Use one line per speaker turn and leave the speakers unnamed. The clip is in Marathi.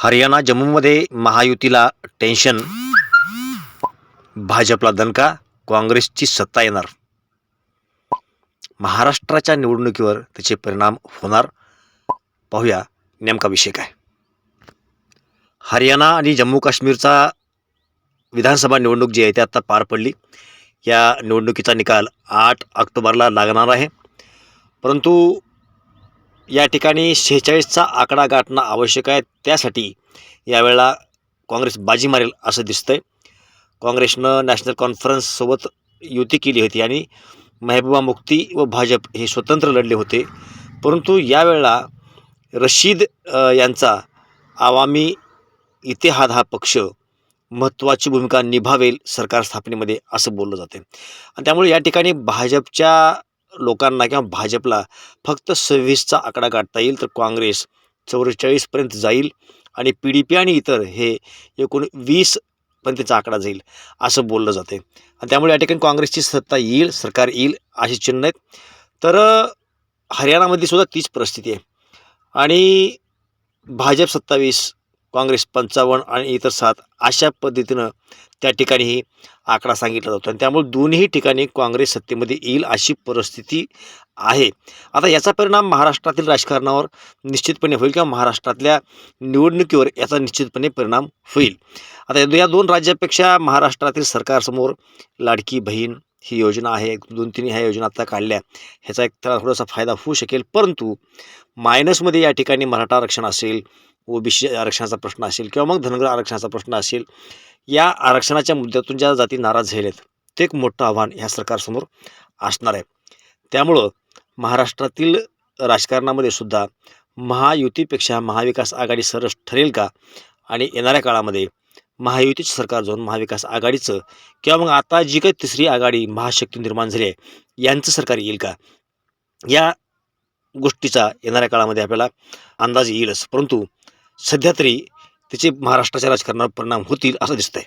हरियाणा जम्मूमध्ये महायुतीला टेन्शन भाजपला दणका काँग्रेसची सत्ता येणार. महाराष्ट्राच्या निवडणुकीवर त्याचे परिणाम होणार. पाहूया नेमका विषय काय. हरियाणा आणि जम्मू काश्मीरचा विधानसभा निवडणूक जी आहे ती आत्ता पार पडली. या निवडणुकीचा निकाल आठ ऑक्टोबरला लागणार आहे. परंतु या ठिकाणी शेहेचाळीसचा आकडा गाठणं आवश्यक आहे. त्यासाठी यावेळेला काँग्रेस बाजी मारेल असं दिसतंय. काँग्रेसनं नॅशनल कॉन्फरन्ससोबत युती केली होती आणि मेहबूबा मुक्ती व भाजप हे स्वतंत्र लढले होते. परंतु यावेळेला रशीद यांचा आवामी इतिहाद हा पक्ष महत्त्वाची भूमिका निभावेल सरकार स्थापनेमध्ये असं बोललं जाते आणि त्यामुळे या ठिकाणी भाजपच्या लोकांना किंवा भाजपला फक्त सव्वीसचा आकडा काढता येईल तर काँग्रेस चौवेचाळीसपर्यंत जाईल आणि पी डी पी आणि इतर हे एकूण वीसपर्यंतचा आकडा जाईल असं बोललं जाते आणि त्यामुळे या ठिकाणी काँग्रेसची सत्ता येईल सरकार येईल अशी चिन्ह आहेत. तर हरियाणामध्ये सुद्धा तीच परिस्थिती आहे. आणि भाजप सत्तावीस काँग्रेस पंचावन्न आणि इतर सात अशा पद्धतीनं त्या ठिकाणीही आकडा सांगितला जातो. आणि त्यामुळे दोन्ही ठिकाणी काँग्रेस सत्तेमध्ये येईल अशी परिस्थिती आहे. आता याचा परिणाम महाराष्ट्रातील राजकारणावर निश्चितपणे होईल किंवा महाराष्ट्रातल्या निवडणुकीवर याचा निश्चितपणे परिणाम होईल. आता या दोन राज्यापेक्षा महाराष्ट्रातील सरकारसमोर लाडकी बहीण ही योजना आहे. दोन तीन ह्या योजना आता काढल्या. ह्याचा एक त्याला थोडासा फायदा होऊ शकेल. परंतु मायनसमध्ये या ठिकाणी मराठा आरक्षण असेल ओबीसी आरक्षणाचा प्रश्न असेल किंवा मग धनगर आरक्षणाचा प्रश्न असेल या आरक्षणाच्या मुद्द्यातून ज्या जाती नाराज झालेत ते एक मोठं आव्हान ह्या सरकारसमोर असणार आहे. त्यामुळं महाराष्ट्रातील राजकारणामध्ये सुद्धा महायुतीपेक्षा महाविकास आघाडी सरस ठरेल का? आणि येणाऱ्या काळामध्ये महायुतीचं सरकार जाऊन महाविकास आघाडीचं किंवा मग आता जी काही तिसरी आघाडी महाशक्ती निर्माण झाली आहे यांचं सरकार येईल का? या गोष्टीचा येणाऱ्या काळामध्ये आपल्याला अंदाज येईलच. परंतु सध्या तरी त्याचे महाराष्ट्राच्या राजकारणावर परिणाम होतील असं दिसतंय.